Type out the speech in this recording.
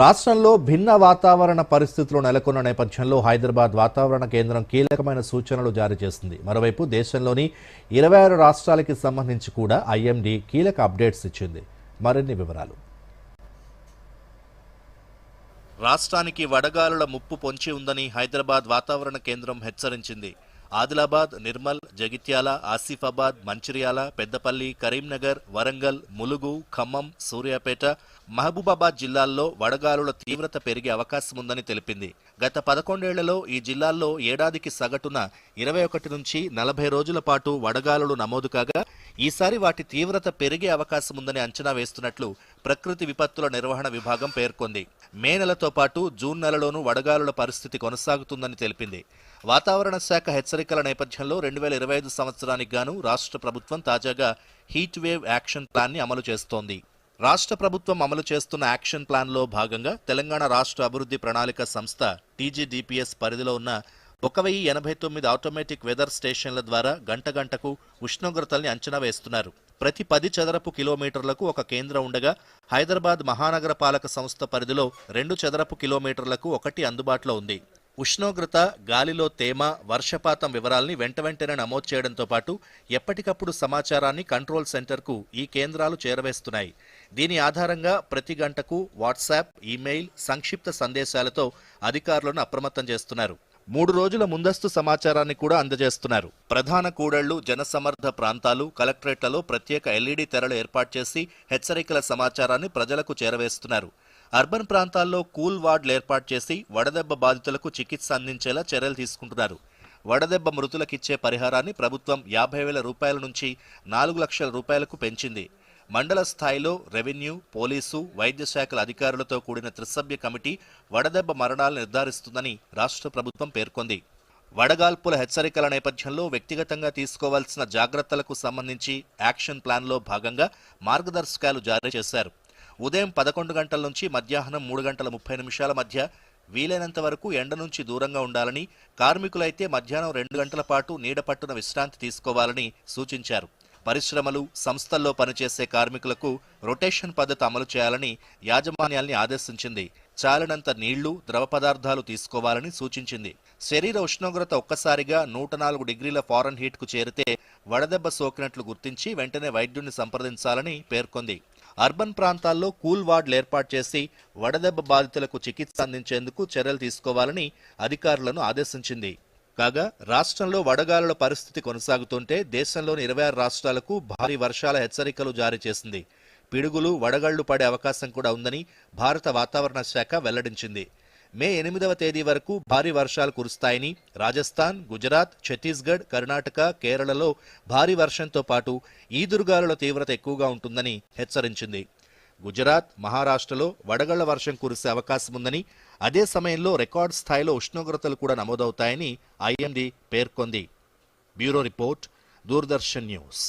రాష్ట్రంలో భిన్న వాతావరణ పరిస్థితులు నెలకొన్న నేపథ్యంలో హైదరాబాద్ వాతావరణ కేంద్రం కీలకమైన సూచనలు జారీ చేసింది. మరోవైపు దేశంలోని ఇరవై ఆరు రాష్ట్రాలకి సంబంధించి కూడా ఐఎండీ కీలక అప్డేట్స్ ఇచ్చింది. మరిన్ని వివరాలు. రాష్ట్రానికి వడగాలుల ముప్పు పొంచి ఉందని హైదరాబాద్ వాతావరణ కేంద్రం హెచ్చరించింది. ఆదిలాబాద్ నిర్మల్ జగిత్యాల ఆసిఫాబాద్ మంచిర్యాల పెద్దపల్లి కరీంనగర్ వరంగల్ ములుగు ఖమ్మం సూర్యాపేట మహబూబాబాద్ జిల్లాల్లో వడగాలుల తీవ్రత పెరిగే అవకాశం ఉందని తెలిపింది. గత పదకొండేళ్ళలో ఈ జిల్లాల్లో ఏడాదికి సగటున ఇరవై ఒకటి నుంచి నలభై రోజుల పాటు వడగాలులు నమోదు కాగా ఈసారి వాటి తీవ్రత పెరిగే అవకాశం ఉందని అంచనా వేస్తున్నట్లు ప్రకృతి విపత్తుల నిర్వహణ విభాగం పేర్కొంది. మే నెలతో పాటు జూన్ నెలలోనూ వడగాలుల పరిస్థితి కొనసాగుతుందని తెలిపింది. వాతావరణ శాఖ హెచ్చరికల నేపథ్యంలో రెండు వేల ఇరవై ఐదు సంవత్సరానికి గాను రాష్ట్ర ప్రభుత్వం తాజాగా హీట్ వేవ్ యాక్షన్ ప్లాన్ని అమలు చేస్తోంది. రాష్ట్ర ప్రభుత్వం అమలు చేస్తున్న యాక్షన్ ప్లాన్లో భాగంగా తెలంగాణ రాష్ట్ర అభివృద్ధి ప్రణాళిక సంస్థ టీజీడీపీఎస్ పరిధిలో ఉన్న ఒక వెయ్యి ఎనభై తొమ్మిది ఆటోమేటిక్ వెదర్ స్టేషన్ల ద్వారా గంట గంటకు ఉష్ణోగ్రతల్ని అంచనా వేస్తున్నారు. ప్రతి పది చదరపు కిలోమీటర్లకు ఒక కేంద్రం ఉండగా హైదరాబాద్ మహానగర పాలక సంస్థ పరిధిలో రెండు చదరపు కిలోమీటర్లకు ఒకటి అందుబాటులో ఉంది. ఉష్ణోగ్రత గాలిలో తేమ వర్షపాతం వివరాల్ని వెంట వెంటనే నమోదు చేయడంతో పాటు ఎప్పటికప్పుడు సమాచారాన్ని కంట్రోల్ సెంటర్కు ఈ కేంద్రాలు చేరవేస్తున్నాయి. దీని ఆధారంగా ప్రతి గంటకు వాట్సాప్ ఈమెయిల్ సంక్షిప్త సందేశాలతో అధికారులను అప్రమత్తం చేస్తున్నారు. మూడు రోజుల ముందస్తు సమాచారాన్ని కూడా అందజేస్తున్నారు. ప్రధాన కూడళ్ళు జనసమర్థ ప్రాంతాలు కలెక్టరేట్లలో ప్రత్యేక ఎల్ఈడీ తెరలు ఏర్పాటు చేసి హెచ్చరికల సమాచారాన్ని ప్రజలకు చేరవేస్తున్నారు. అర్బన్ ప్రాంతాల్లో కూల్ వార్డులు ఏర్పాటు చేసి వడదెబ్బ బాధితులకు చికిత్స అందించేలా చర్యలు తీసుకుంటున్నారు. వడదెబ్బ మృతులకిచ్చే పరిహారాన్ని ప్రభుత్వం యాభై వేల రూపాయల నుంచి నాలుగు లక్షల రూపాయలకు పెంచింది. మండల స్థాయిలో రెవెన్యూ పోలీసు వైద్య శాఖల అధికారులతో కూడిన త్రిసభ్య కమిటీ వడదెబ్బ మరణాలు నిర్ధారిస్తుందని రాష్ట్ర ప్రభుత్వం పేర్కొంది. వడగాల్పుల హెచ్చరికల నేపథ్యంలో వ్యక్తిగతంగా తీసుకోవాల్సిన జాగ్రత్తలకు సంబంధించి యాక్షన్ ప్లాన్లో భాగంగా మార్గదర్శకాలు జారీ చేశారు. ఉదయం పదకొండు గంటల నుంచి మధ్యాహ్నం మూడు గంటల ముప్పై నిమిషాల మధ్య వీలైనంత వరకు ఎండ నుంచి దూరంగా ఉండాలని కార్మికులైతే మధ్యాహ్నం రెండు గంటల పాటు నీడ పట్టున విశ్రాంతి తీసుకోవాలని సూచించారు. పరిశ్రమలు సంస్థల్లో పనిచేసే కార్మికులకు రొటేషన్ పద్ధతి అమలు చేయాలని యాజమాన్యాల్ని ఆదేశించింది. చాలినంత నీళ్ళు ద్రవ పదార్థాలు తీసుకోవాలని సూచించింది. శరీర ఉష్ణోగ్రత ఒక్కసారిగా నూట నాలుగు డిగ్రీల ఫారెన్ హీట్కు చేరితే వడదెబ్బ సోకినట్లు గుర్తించి వెంటనే వైద్యుడిని సంప్రదించాలని పేర్కొంది. అర్బన్ ప్రాంతాల్లో కూల్ వార్డులు ఏర్పాటు చేసి వడదెబ్బ బాధితులకు చికిత్స అందించేందుకు చర్యలు తీసుకోవాలని అధికారులను ఆదేశించింది. కాగా రాష్ట్రంలో వడగాలుల పరిస్థితి కొనసాగుతుంటే దేశంలోని ఇరవై ఆరు రాష్ట్రాలకు భారీ వర్షాల హెచ్చరికలు జారీ చేసింది. పిడుగులు వడగళ్ళు పడే అవకాశం కూడా ఉందని భారత వాతావరణ శాఖ వెల్లడించింది. మే ఎనిమిదవ తేదీ వరకు భారీ వర్షాలు కురుస్తాయని రాజస్థాన్ గుజరాత్ ఛత్తీస్గఢ్ కర్ణాటక కేరళలో భారీ వర్షంతో పాటు ఈదురుగాలుల తీవ్రత ఎక్కువగా ఉంటుందని హెచ్చరించింది. గుజరాత్ మహారాష్ట్రలో వడగళ్ళ వర్షం కురిసే అవకాశం ఉందని అదే సమయంలో రికార్డ్ స్థాయిలో ఉష్ణోగ్రతలు కూడా నమోదవుతాయని ఐఎండీ పేర్కొంది. Bureau report Doordarshan news.